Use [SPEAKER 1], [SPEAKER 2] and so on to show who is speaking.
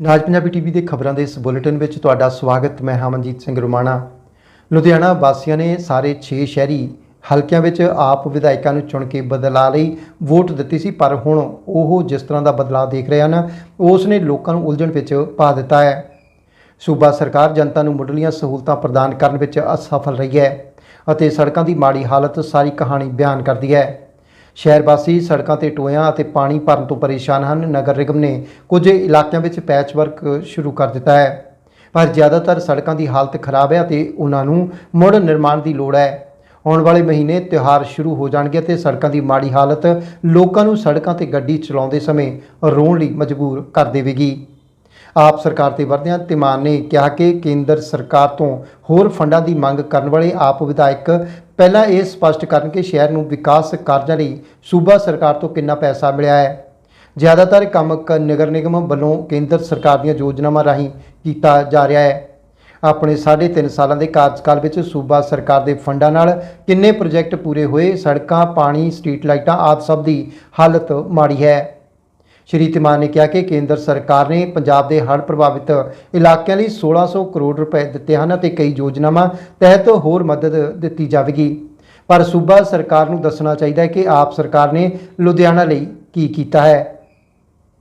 [SPEAKER 1] ਨਾਜ Punjabi TV ਦੇ ਖਬਰਾਂ ਦੇ ਇਸ ਬੁਲੇਟਿਨ ਵਿੱਚ ਤੁਹਾਡਾ ਸਵਾਗਤ, ਮੈਂ ਹਮਨਜੀਤ ਸਿੰਘ ਰੁਮਾਣਾ। ਲੁਧਿਆਣਾ ਵਾਸੀਆਂ ਨੇ ਸਾਰੇ 6 ਸ਼ਹਿਰੀ ਹਲਕਿਆਂ ਵਿੱਚ ਆਪ ਵਿਧਾਇਕਾਂ ਨੂੰ ਚੁਣ ਕੇ ਬਦਲਾ ਲਈ ਵੋਟ ਦਿੱਤੀ ਸੀ, ਪਰ ਹੁਣ ਉਹ ਜਿਸ ਤਰ੍ਹਾਂ ਦਾ ਬਦਲਾਅ ਦੇਖ ਰਹੇ ਹਨ, ਉਸ ਨੇ ਲੋਕਾਂ ਨੂੰ ਉਲਝਣ ਵਿੱਚ ਪਾ ਦਿੱਤਾ ਹੈ। ਸੂਬਾ ਸਰਕਾਰ ਜਨਤਾ ਨੂੰ ਮੁੱਢਲੀਆਂ ਸਹੂਲਤਾਂ ਪ੍ਰਦਾਨ ਕਰਨ ਵਿੱਚ ਅਸਫਲ ਰਹੀ ਹੈ ਅਤੇ ਸੜਕਾਂ ਦੀ ਮਾੜੀ ਹਾਲਤ ਸਾਰੀ ਕਹਾਣੀ ਬਿਆਨ ਕਰਦੀ ਹੈ। ਸ਼ਹਿਰ ਵਾਸੀ ਸੜਕਾਂ ਤੇ ਟੋਇਆਂ ਅਤੇ ਪਾਣੀ ਭਰਨ ਤੋਂ ਪਰੇਸ਼ਾਨ ਹਨ। ਨਗਰ ਨਿਗਮ ਨੇ ਕੁਝ ਇਲਾਕਿਆਂ ਵਿੱਚ ਪੈਚ ਵਰਕ ਸ਼ੁਰੂ ਕਰ ਦਿੱਤਾ ਹੈ। ਪਰ ਜ਼ਿਆਦਾਤਰ ਸੜਕਾਂ ਦੀ ਹਾਲਤ ਖਰਾਬ ਹੈ ਅਤੇ ਉਹਨਾਂ ਨੂੰ ਮੁੜ ਨਿਰਮਾਣ ਦੀ ਲੋੜ ਹੈ। ਆਉਣ ਵਾਲੇ ਮਹੀਨੇ ਤਿਉਹਾਰ ਸ਼ੁਰੂ ਹੋ ਜਾਣਗੇ ਤੇ ਸੜਕਾਂ ਦੀ ਮਾੜੀ ਹਾਲਤ ਲੋਕਾਂ ਨੂੰ ਸੜਕਾਂ ਤੇ ਗੱਡੀ ਚਲਾਉਂਦੇ ਸਮੇਂ ਰੋਣ ਲਈ ਮਜਬੂਰ ਕਰ ਦੇਵੇਗੀ। ਆਪ ਸਰਕਾਰ ਤੇ ਵਰਦਿਆਂ ਧੀਮਾਨ ਨੇ ਕਿਹਾ ਕਿ ਕੇਂਦਰ ਸਰਕਾਰ ਤੋਂ ਹੋਰ ਫੰਡਾਂ ਦੀ ਮੰਗ ਕਰਨ ਵਾਲੇ ਆਪ ਵਿਧਾਇਕ ਪਹਿਲਾਂ ਇਹ ਸਪਸ਼ਟ ਕਰਨ ਕਿ ਸ਼ਹਿਰ ਨੂੰ ਵਿਕਾਸ ਕਾਰਜਾਂ ਲਈ ਸੂਬਾ ਸਰਕਾਰ ਤੋਂ ਕਿੰਨਾ ਪੈਸਾ ਮਿਲਿਆ ਹੈ। ਜ਼ਿਆਦਾਤਰ ਕੰਮ ਕ ਨਗਰ ਨਿਗਮ ਵੱਲੋਂ ਕੇਂਦਰ ਸਰਕਾਰ ਦੀਆਂ ਯੋਜਨਾਵਾਂ ਰਾਹੀਂ ਕੀਤਾ ਜਾ ਰਿਹਾ ਹੈ। ਆਪਣੇ 3.5 ਸਾਲਾਂ ਦੇ ਕਾਰਜਕਾਲ ਵਿੱਚ ਸੂਬਾ ਸਰਕਾਰ ਦੇ ਫੰਡਾਂ ਨਾਲ ਕਿੰਨੇ ਪ੍ਰੋਜੈਕਟ ਪੂਰੇ ਹੋਏ, ਸੜਕਾਂ, ਪਾਣੀ, ਸਟਰੀਟ ਲਾਈਟਾਂ ਆਦਿ ਸਭ ਦੀ ਹਾਲਤ ਮਾੜੀ ਹੈ। ਸ਼੍ਰੀ ਤਿਮਾਨ ਨੇ ਕਿਹਾ ਕਿ ਕੇਂਦਰ ਸਰਕਾਰ ਨੇ ਪੰਜਾਬ ਦੇ ਹੜ੍ਹ ਪ੍ਰਭਾਵਿਤ ਇਲਾਕਿਆਂ ਲਈ 1600 ਕਰੋੜ ਰੁਪਏ ਦਿੱਤੇ ਹਨ ਅਤੇ ਕਈ ਯੋਜਨਾਵਾਂ ਤਹਿਤ ਹੋਰ ਮਦਦ ਦਿੱਤੀ ਜਾਵੇਗੀ। ਪਰ ਸੂਬਾ ਸਰਕਾਰ ਨੂੰ ਦੱਸਣਾ ਚਾਹੀਦਾ ਹੈ ਕਿ ਆਪ ਸਰਕਾਰ ਨੇ ਲੁਧਿਆਣਾ ਲਈ ਕੀ ਕੀਤਾ ਹੈ।